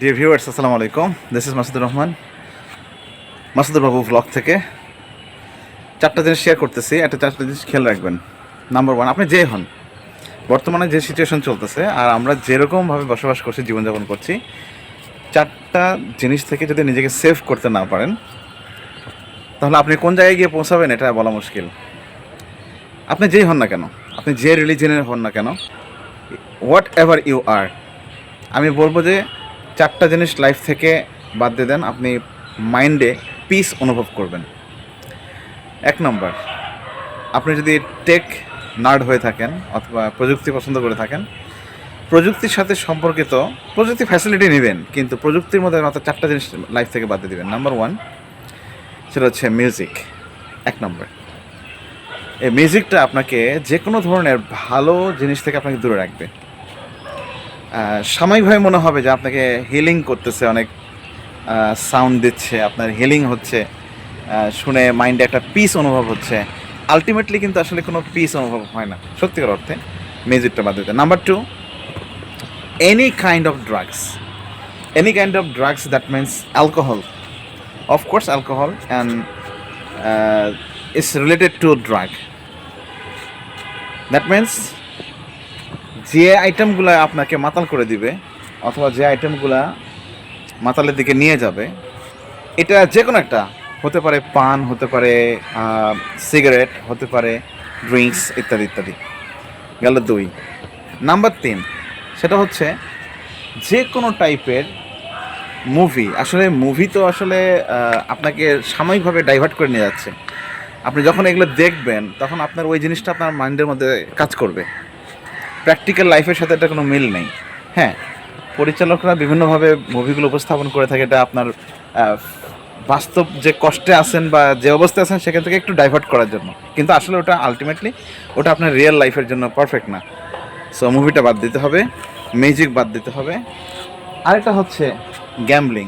Deer viewers আসসালামু আলাইকুম this is Masudur Rahman Masudur Babu blog থেকে চারটা জিনিস শেয়ার করতেছি। একটা চারটা জিনিস খেয়াল রাখবেন। নাম্বার ওয়ান আপনি যে হন, বর্তমানে যে সিচুয়েশন চলতেছে আর আমরা যেরকমভাবে বসবাস করছি, জীবনযাপন করছি, চারটা জিনিস থেকে যদি নিজেকে সেভ করতে না পারেন, তাহলে আপনি কোন জায়গায় গিয়ে পৌঁছাবেন এটা বলা মুশকিল। আপনি যেই হন না কেন, আপনি যে রিলিজনের হন না কেন হোয়াট এভার ইউ আর আমি বলব যে চারটা জিনিস লাইফ থেকে বাদ দিয়ে দেন, আপনি মাইন্ডে পিস অনুভব করবেন। এক নম্বর আপনি যদি টেক নার্ড হয়ে থাকেন অথবা প্রযুক্তি পছন্দ করে থাকেন, প্রযুক্তির সাথে সম্পর্কিত প্রযুক্তি ফ্যাসিলিটি নেবেন, কিন্তু প্রযুক্তির মধ্যে মাত্র চারটা জিনিস লাইফ থেকে বাদ দিয়ে দেবেন। নাম্বার ওয়ান সেটা হচ্ছে মিউজিক এক নম্বর এই মিউজিকটা আপনাকে যে কোনো ধরনের ভালো জিনিস থেকে আপনাকে দূরে রাখবে। সাময়িকভাবে মনে হবে যে আপনাকে হিলিং করতেছে, অনেক সাউন্ড দিচ্ছে, আপনার হিলিং হচ্ছে শুনে মাইন্ডে একটা পিস অনুভব হচ্ছে। আলটিমেটলি কিন্তু আসলে কোনো পিস অনুভব হয় না, সত্যিকার অর্থে মিউজিকটা বাদ দিতে। Number two any kind of drugs any kind of drugs that means alcohol of course alcohol and it's related to drug that means যে আইটেমগুলো আপনাকে মাতাল করে দিবে, অথবা যে আইটেমগুলা মাতালের দিকে নিয়ে যাবে, এটা যে কোনো একটা, হতে পারে পান, হতে পারে সিগারেট হতে পারে ড্রিঙ্কস ইত্যাদি ইত্যাদি। গেল দুই। নাম্বার তিন, সেটা হচ্ছে যে কোনো টাইপের মুভি আসলে মুভি তো আসলে আপনাকে সাময়িকভাবে ডাইভার্ট করে নিয়ে যাচ্ছে। আপনি যখন এগুলো দেখবেন, তখন আপনার ওই জিনিসটা আপনার মাইন্ডের মধ্যে কাজ করবে। প্র্যাকটিক্যাল লাইফের সাথে এটা কোনো মিল নেই। হ্যাঁ পরিচালকরা বিভিন্নভাবে মুভিগুলো উপস্থাপন করে থাকে, এটা আপনার বাস্তব যে কষ্টে আছেন বা যে অবস্থায় আছেন সেখান থেকে একটু ডাইভার্ট করার জন্য। কিন্তু আসলে ওটা আলটিমেটলি ওটা আপনার রিয়েল লাইফের জন্য পারফেক্ট না। সো মুভিটা বাদ দিতে হবে মিউজিক বাদ দিতে হবে। আরেকটা হচ্ছে গ্যাম্বলিং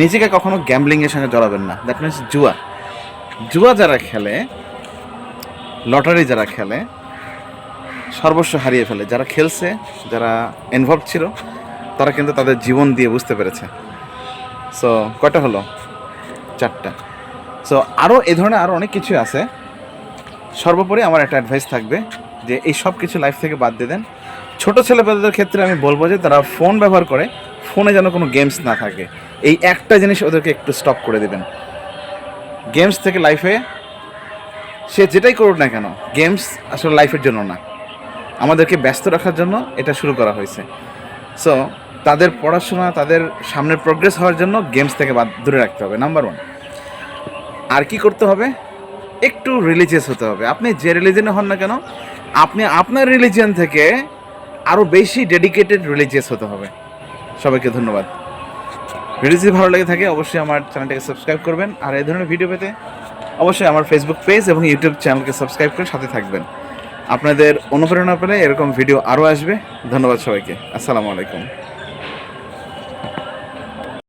নিজেকে কখনো গ্যাম্বলিংয়ের সঙ্গে জড়াবেন না। দ্যাট মিনস জুয়া। জুয়া যারা খেলে, লটারি যারা খেলে সর্বস্ব হারিয়ে ফেলে। যারা খেলছে, যারা ইনভলভ ছিল, তারা কিন্তু তাদের জীবন দিয়ে বুঝতে পেরেছে। সো কয়টা হলো? চারটা। সো আরও এ ধরনের আরও অনেক কিছু আছে। সর্বোপরি আমার একটা অ্যাডভাইস থাকবে যে, এই সব কিছু লাইফ থেকে বাদ দিয়ে দেন। ছোটো ছেলেপেলেদের ক্ষেত্রে আমি বলব যে, তারা ফোন ব্যবহার করে ফোনে যেন কোনো গেমস না থাকে। এই একটা জিনিস ওদেরকে একটু স্টপ করে দেবেন। গেমস থেকে লাইফে সে যেটাই করুক না কেন গেমস আসলে লাইফের জন্য না। আমাদেরকে ব্যস্ত রাখার জন্য এটা শুরু করা হয়েছে। সো তাদের পড়াশোনা, তাদের সামনের প্রোগ্রেস হওয়ার জন্য গেমস থেকে বাদ, দূরে রাখতে হবে নাম্বার ওয়ান আর কি করতে হবে? একটু রিলিজিয়াস হতে হবে। আপনি যে রিলিজনে হন না কেন, আপনি আপনার রিলিজিয়ান থেকে আরও বেশি ডেডিকেটেড রিলিজিয়াস হতে হবে। সবাইকে ধন্যবাদ। ভিডিও যদি ভালো লেগে থাকে, অবশ্যই আমার চ্যানেলটাকে সাবস্ক্রাইব করবেন। আর এই ধরনের ভিডিও পেতে অবশ্যই আমার ফেসবুক পেজ এবং ইউটিউব চ্যানেলকে সাবস্ক্রাইব করে সাথে থাকবেন। আপনাদের অনুপ্রেরণা পেলে এরকম ভিডিও আরও আসবে। ধন্যবাদ সবাইকে। আসসালামু আলাইকুম।